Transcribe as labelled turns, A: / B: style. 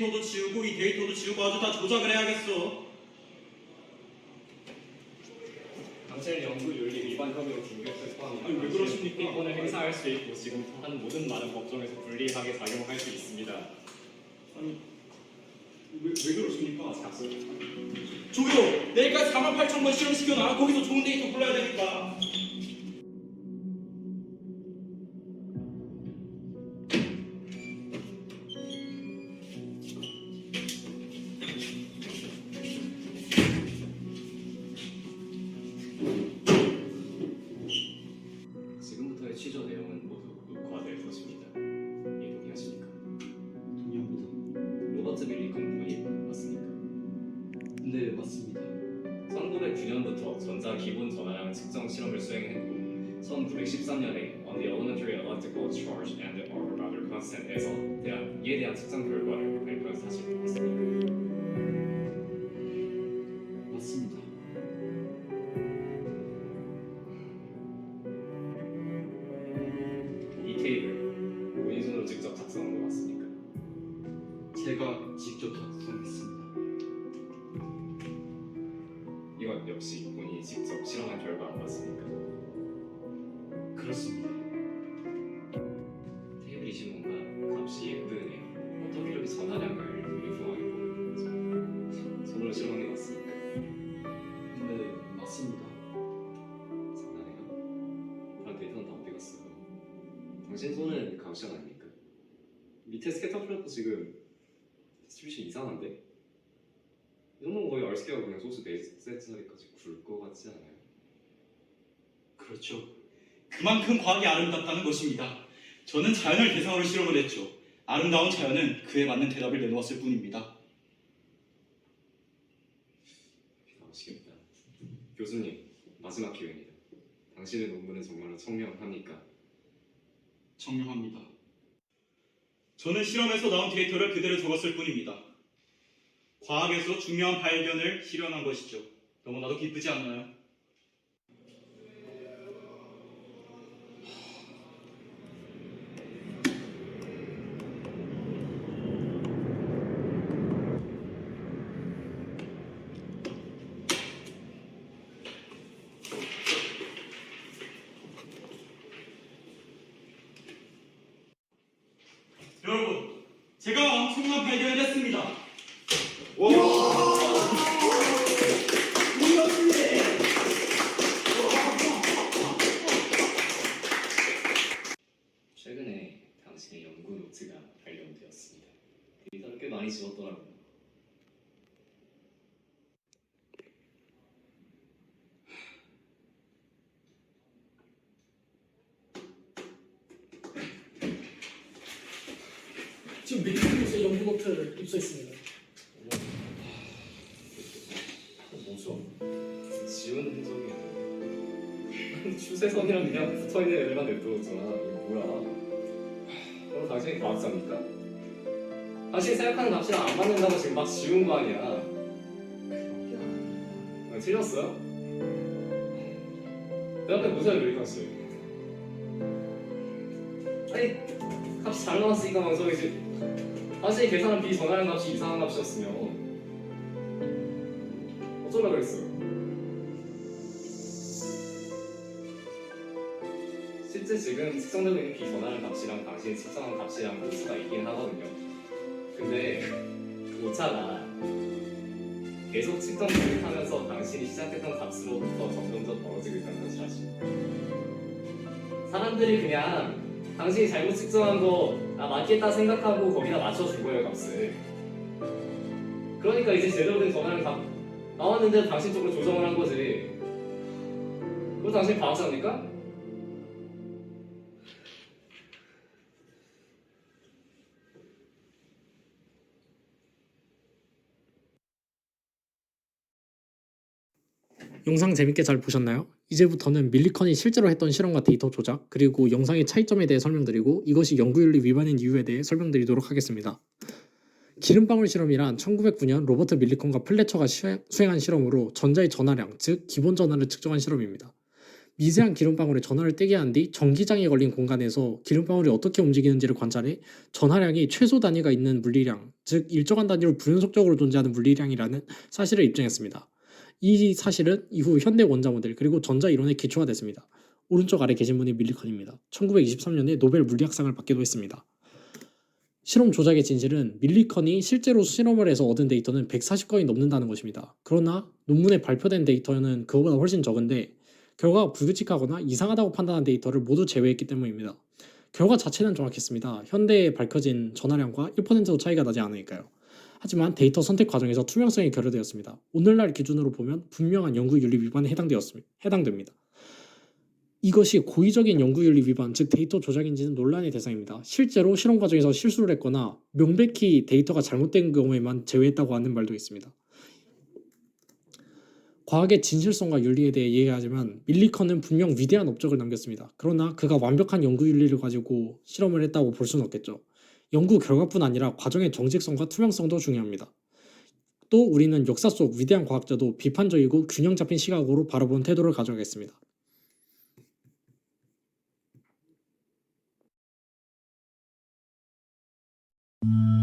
A: 데이터도 지우고 이 데이터도 지우고 아주 다 조작을 해야겠어.
B: 당신을 연구 윤리 위반 혐의로 중격을 포함해
A: 아니, 왜 그러십니까?
B: 인권을 행사할 수 있고 지금 하는 모든 많은 법정에서 불리하게 작용할 수 있습니다.
A: 아니 왜, 왜 그러십니까?
B: 작성.
A: 저기요 내일까지 4만 8천 번 실험시켜놔 거기서 좋은 데이터 골라야 되니까.
B: 기본 전화량 측정 실험을 수행했고 1913년에 On the Elementary Electrical Charge and the Other Constant에서 대한 이에 대한 측정 결과를 발표한 사실 맞습니까?
C: 맞습니다.
B: 이 테이블 본인 손으로 직접 작성한 거 맞습니까?
C: 제가 직접 작성했습니다.
B: 이건 역시 본인 이 직접 실험한 결과 맞습니까?
C: 그렇습니다.
B: 테이블이신 뭔가 값이 예쁘네요. 어떻게 이렇게 전화량을 유효하게 손으로 실험한 게 맞습니까?
C: 네, 맞습니다.
B: 장난해요? 다른 데이터는 다 어디 갔어요? 당신 손은 가우시안 아닙니까? 밑에 스캐터 플랫도 지금 디스트리뷰션 이상한데? 이 정도면 거의 얼스케어 그냥 소스 4세트짜리까지 굴 것 같지 않아요?
C: 그렇죠.
A: 그만큼 과학이 아름답다는 것입니다. 저는 자연을 대상으로 실험을 했죠. 아름다운 자연은 그에 맞는 대답을 내놓았을 뿐입니다.
B: 나오시겠다. 교수님, 마지막 기회입니다. 당신의 논문은 정말로 청명합니까?
A: 정명합니다. 저는 실험에서 나온 데이터를 그대로 적었을 뿐입니다. 과학에서 중요한 발견을 실현한 것이죠. 너무나도 기쁘지 않나요? 여러분, 제가 엄청난 발견을 했습니다.
B: 노트가 발견되었습니다. 데이터를 꽤 많이 지웠더라고요.
D: 지금 밀리콘에서 연구 노트를 입수했습니다.
B: 뭐죠? 지운 흔적이 있는데 추세선이랑 그냥 붙어있는 애들만 이거 뭐야 그럼 당신이 과학자입니까? 당신이 생각하는 값이랑 안 맞는다고 지금 막 지운 거 아니야 아, 틀렸어요? 내 앞에 무슨 밀리컨스 아니 값이 잘 나왔으니까 망설이지 당신이 계산한 비전화량 값이 이상한 값이었으면 어쩌라 그랬어요? 실제 지금 측정되고 있는 비전화량 값이 랑 당신이 측정한 값이랑 오차가 있긴 하거든요. 근데 그 오차가 계속 측정 계속하면서 당신이 시작했던 값으로부터 점점점 벌어지고 있다는 아십니까? 사람들이 그냥 당신이 잘못 측정한 거 아, 맞겠다 생각하고 거기다 맞춰준 거예요 값을. 그러니까 이제 제대로 된 전화량 값 나왔는데 당신 쪽으로 조정을 한 거지. 그거 당신 과학자입니까?
D: 영상 재밌게 잘 보셨나요? 이제부터는 밀리컨이 실제로 했던 실험과 데이터 조작 그리고 영상의 차이점에 대해 설명드리고 이것이 연구윤리 위반인 이유에 대해 설명드리도록 하겠습니다. 기름방울 실험이란 1909년 로버트 밀리컨과 플래처가 시- 수행한 실험으로 전자의 전하량, 즉 기본 전하를 측정한 실험입니다. 미세한 기름방울에 전하를 떼게 한 뒤 전기장에 걸린 공간에서 기름방울이 어떻게 움직이는지를 관찰해 전하량이 최소 단위가 있는 물리량, 즉 일정한 단위로 불연속적으로 존재하는 물리량이라는 사실을 입증했습니다. 이 사실은 이후 현대 원자 모델 그리고 전자 이론의 기초가 됐습니다. 오른쪽 아래 계신 분이 밀리컨입니다. 1923년에 노벨 물리학상을 받기도 했습니다. 실험 조작의 진실은 밀리컨이 실제로 실험을 해서 얻은 데이터는 140건이 넘는다는 것입니다. 그러나 논문에 발표된 데이터는 그거보다 훨씬 적은데 결과가 불규칙하거나 이상하다고 판단한 데이터를 모두 제외했기 때문입니다. 결과 자체는 정확했습니다. 현대에 밝혀진 전화량과 1%도 차이가 나지 않으니까요. 하지만 데이터 선택 과정에서 투명성이 결여되었습니다. 오늘날 기준으로 보면 분명한 연구윤리 위반에 해당되었습니다. 해당됩니다. 이것이 고의적인 연구윤리 위반, 즉 데이터 조작인지는 논란의 대상입니다. 실제로 실험 과정에서 실수를 했거나 명백히 데이터가 잘못된 경우에만 제외했다고 하는 말도 있습니다. 과학의 진실성과 윤리에 대해 이해하지만 밀리컨은 분명 위대한 업적을 남겼습니다. 그러나 그가 완벽한 연구 윤리를 가지고 실험을 했다고 볼 수는 없겠죠. 연구 결과뿐 아니라 과정의 정직성과 투명성도 중요합니다. 또 우리는 역사 속 위대한 과학자도 비판적이고 균형 잡힌 시각으로 바라보는 태도를 가져가겠습니다.
E: 음.